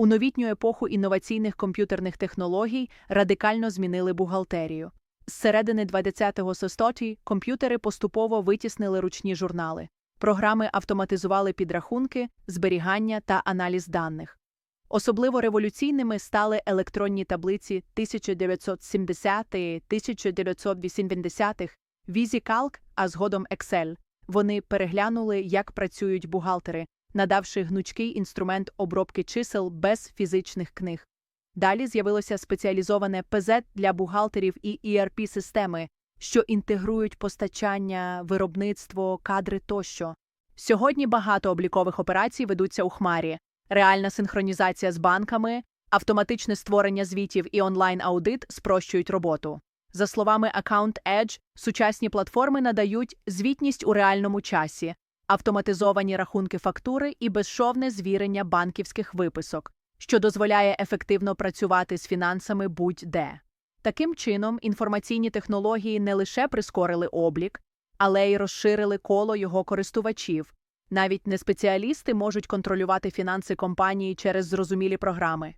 у новітню епоху інноваційних комп'ютерних технологій радикально змінили бухгалтерію. З середини 20-го століття комп'ютери поступово витіснили ручні журнали. Програми автоматизували підрахунки, зберігання та аналіз даних. Особливо революційними стали електронні таблиці 1970-1980-х, VisiCalc, а згодом Excel. Вони переглянули, як працюють бухгалтери, надавши гнучкий інструмент обробки чисел без фізичних книг. Далі з'явилося спеціалізоване ПЗ для бухгалтерів і ERP-системи, що інтегрують постачання, виробництво, кадри тощо. Сьогодні багато облікових операцій ведуться у хмарі, реальна синхронізація з банками, автоматичне створення звітів і онлайн-аудит спрощують роботу. За словами Account Edge, сучасні платформи надають звітність у реальному часі, автоматизовані рахунки фактури і безшовне звірення банківських виписок, що дозволяє ефективно працювати з фінансами будь-де. Таким чином, інформаційні технології не лише прискорили облік, але й розширили коло його користувачів. Навіть неспеціалісти можуть контролювати фінанси компанії через зрозумілі програми.